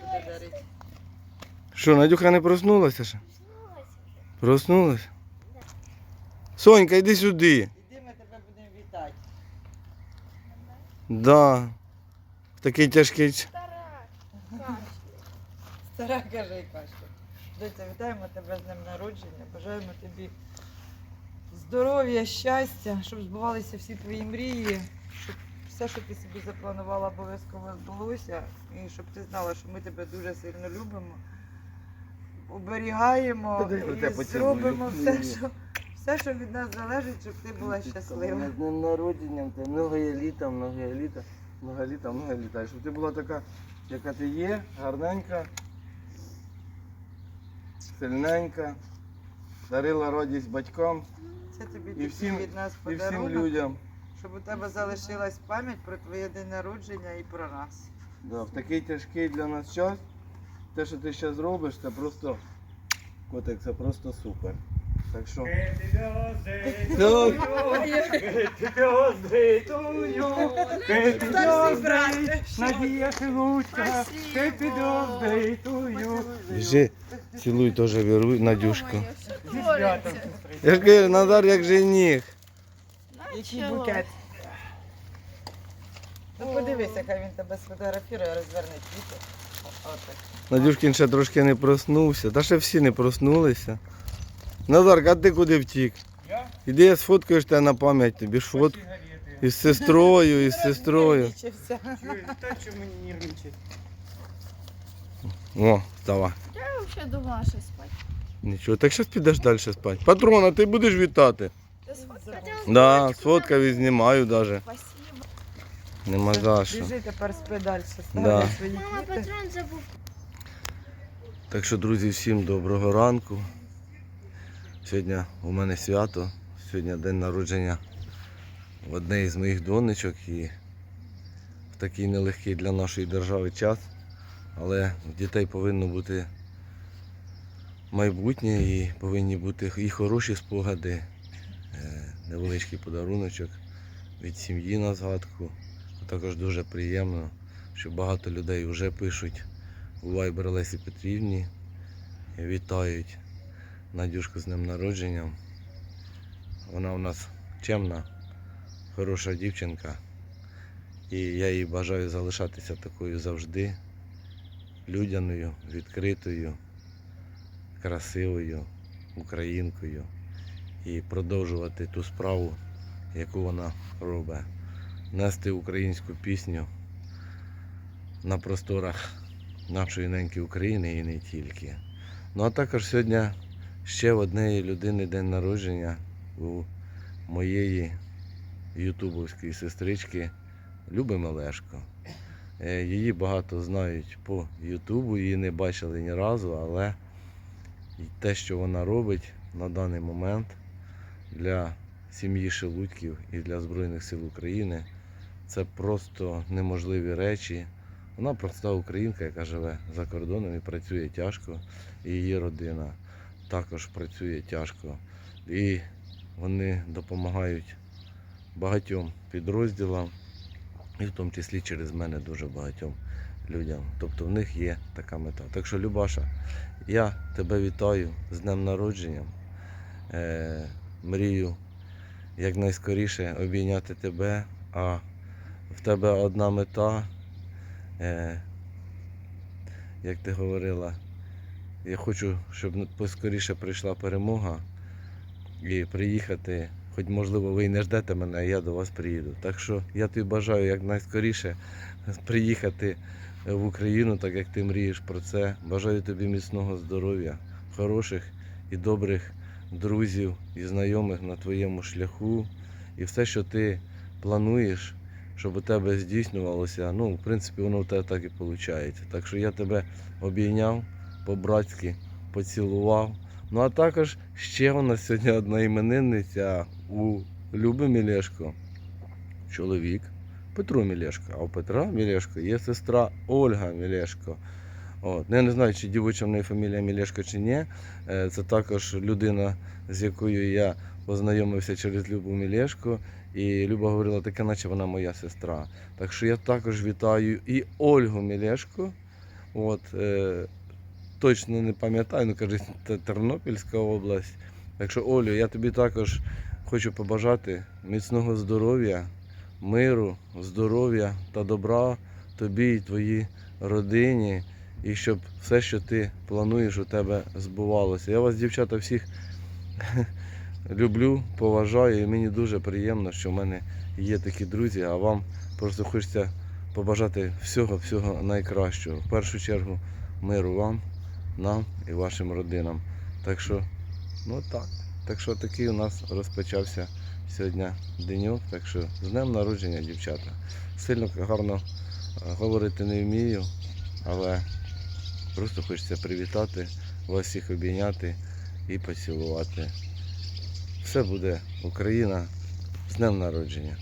буде. Що, Надюха не проснулася ще? Проснулась? Сонька, йди сюди. Іди, ми тебе будемо вітати. Да. В такий тяжкий. ч- Стара каже і каже. Доця, вітаємо тебе з днем народження. Бажаємо тобі здоров'я, щастя, щоб збувалися всі твої мрії, щоб все, що ти собі запланувала, обов'язково збулося. І щоб ти знала, що ми тебе дуже сильно любимо, оберігаємо і зробимо все, що, все, що від нас залежить, щоб ти була щаслива. З днем народженням, ти много літа, много літа, много літа, много літа. Щоб ти була така, яка ти є, гарненька, сильненька, дарила радість батькам Це тобі І всім- від нас і всім людям. Щоб у тебе залишилась пам'ять про твоє день народження і про нас. Да, в такий тяжкий для нас час. Те, що ти зараз робиш, це просто котик, це просто супер. Так що. Надія Шелудька. Happy birthday to you. Біжи, цілуй теж віруй, Надюшку. Сестричко. Я ж кажу, Назар як жених. Який букет. Ну подивися, хай він тебе сфотографірує, розверне квіти. Отак. Надюшкін ще трошки не проснувся. Та ще всі не проснулися. Назар, а ти куди втік? Я? Іди я сфоткаю ж тебе на пам'ять тобі ж фотку. сигарети. Із сестрою, із сестрою. Нервничався. Чую, Та що мені нервничать? О, вставай. Я вообще думала, що спать. Нічого, так зараз підеш далі спати. Патрона, ти будеш вітати? Да, сфоткав і знімаю даже. Спасибо. Нема за що. Біжи тепер спи далі, Да. свої Мама, квіти. патрон забув. Так що, друзі, всім доброго ранку. Сьогодні у мене свято. Сьогодні день народження в однієї з моїх донечок і в такий нелегкий для нашої держави час. Але в дітей повинно бути майбутнє і повинні бути і хороші спогади, невеличкий подаруночок від сім'ї на згадку. Також дуже приємно, що багато людей вже пишуть у Viber Лесі Петрівні. Вітають Надюшку з днем народження. Вона у нас чемна, хороша дівчинка. І я їй бажаю залишатися такою завжди, людяною, відкритою, красивою, українкою і продовжувати ту справу, яку вона робить. Нести українську пісню на просторах нашої неньки України і не тільки. Ну а також сьогодні ще в однієї людини день народження у моєї ютубовської сестрички Люби Мелешко. Е, Її багато знають по Ютубу, її не бачили ні разу, але те, що вона робить на даний момент для сім'ї Шелудьків і для Збройних сил України, це просто неможливі речі. Вона проста українка, яка живе за кордоном і працює тяжко, і її родина також працює тяжко. І вони допомагають багатьом підрозділам, і в тому числі через мене дуже багатьом людям. Тобто в них є така мета. Так що, Любаша, я тебе вітаю з днем народження. Мрію якнайскоріше обійняти тебе, а в тебе одна мета. Е, як ти говорила, я хочу, щоб поскоріше прийшла перемога і приїхати, хоч можливо ви і не ждете мене, а я до вас приїду. Так що я тобі бажаю якнайскоріше приїхати в Україну, так як ти мрієш про це. Бажаю тобі міцного здоров'я, хороших і добрих друзів і знайомих на твоєму шляху. І все, що ти плануєш, щоб у тебе здійснювалося, ну, в принципі, воно у тебе так і виходить. Так що я тебе обійняв по-братськи, поцілував. Ну а також ще у нас сьогодні одна іменинниця у Люби Мілешко. Чоловік Петро Мілешко. А у Петра Мілешко є сестра Ольга Мілешко. От. Ну, Я не знаю, чи дівоча в неї фамілія Мілешко чи ні. Е, Це також людина, з якою я познайомився через Любу Мілешко. І Люба говорила, таке, наче вона моя сестра. Так що я також вітаю і Ольгу Мілешко, От, е, точно не пам'ятаю, ну кажуть, це Тернопільська область. Так що, Олю, я тобі також хочу побажати міцного здоров'я, миру, здоров'я та добра тобі і твоїй родині, і щоб все, що ти плануєш, у тебе збувалося. Я вас, дівчата, всіх люблю, поважаю, і мені дуже приємно, що в мене є такі друзі, а вам просто хочеться побажати всього-всього найкращого. В першу чергу миру вам, нам і вашим родинам. Так що, ну так. Так що такий у нас розпочався сьогодні деньок. Так що з днем народження, дівчата. Сильно гарно е, говорити не вмію, але просто хочеться привітати, вас всіх обійняти і поцілувати. Все буде Україна з днем народження.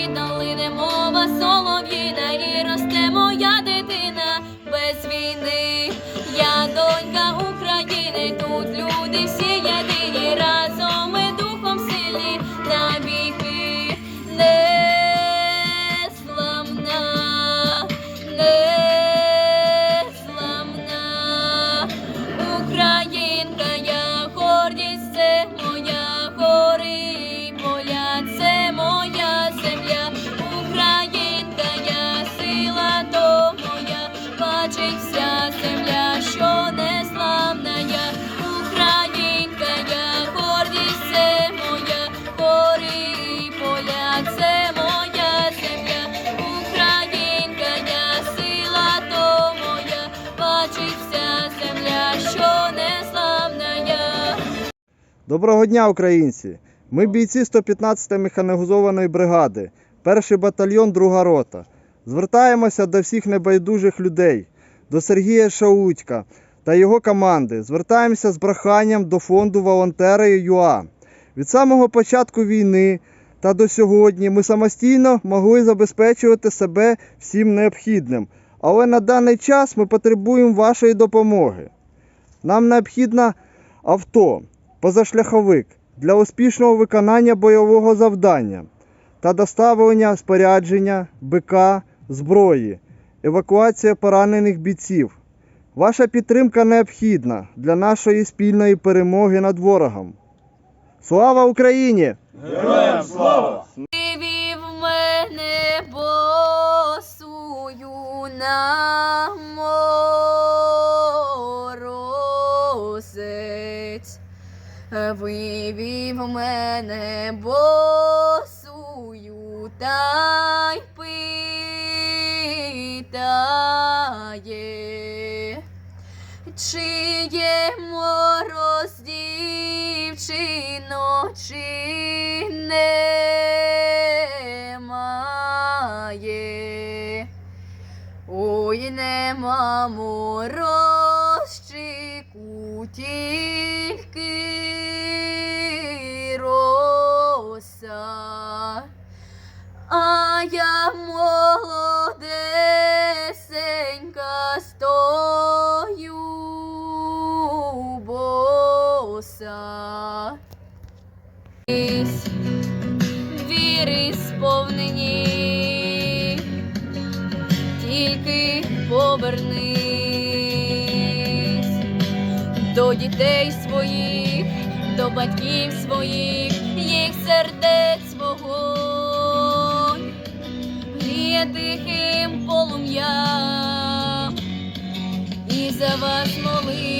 Долине мова солов'їна і росте моя дитина без війни. Я донька України, тут люди всі єдині, разом Доброго дня, українці! Ми бійці 115-ї механізованої бригади, перший батальйон, друга рота. Звертаємося до всіх небайдужих людей, до Сергія Шаутька та його команди. Звертаємося з проханням до фонду волонтери ЮА. Від самого початку війни та до сьогодні ми самостійно могли забезпечувати себе всім необхідним. Але на даний час ми потребуємо вашої допомоги. Нам необхідно авто, позашляховик для успішного виконання бойового завдання та доставлення спорядження, БК, зброї, евакуація поранених бійців. Ваша підтримка необхідна для нашої спільної перемоги над ворогом. Слава Україні! Вивів Мене босую та й питає. Чи є мороз, дівчино, чи немає? Ой, нема морозчику, сповнені, тільки повернись до дітей своїх, до батьків своїх, їх сердець вогонь, гріє тихим полум'ям, і за вас молитвами,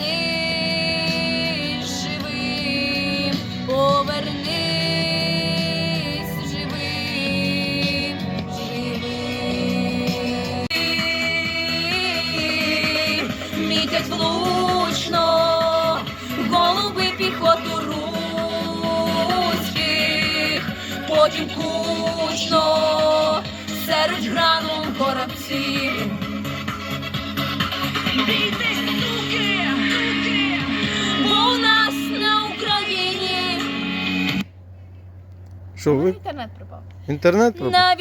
повернись повернись живим, живим. Мітять влучно, голуби піхоту руських, потім кучно, серед граном коробців. Що ви? Інтернет пропав. Інтернет пропав? навіть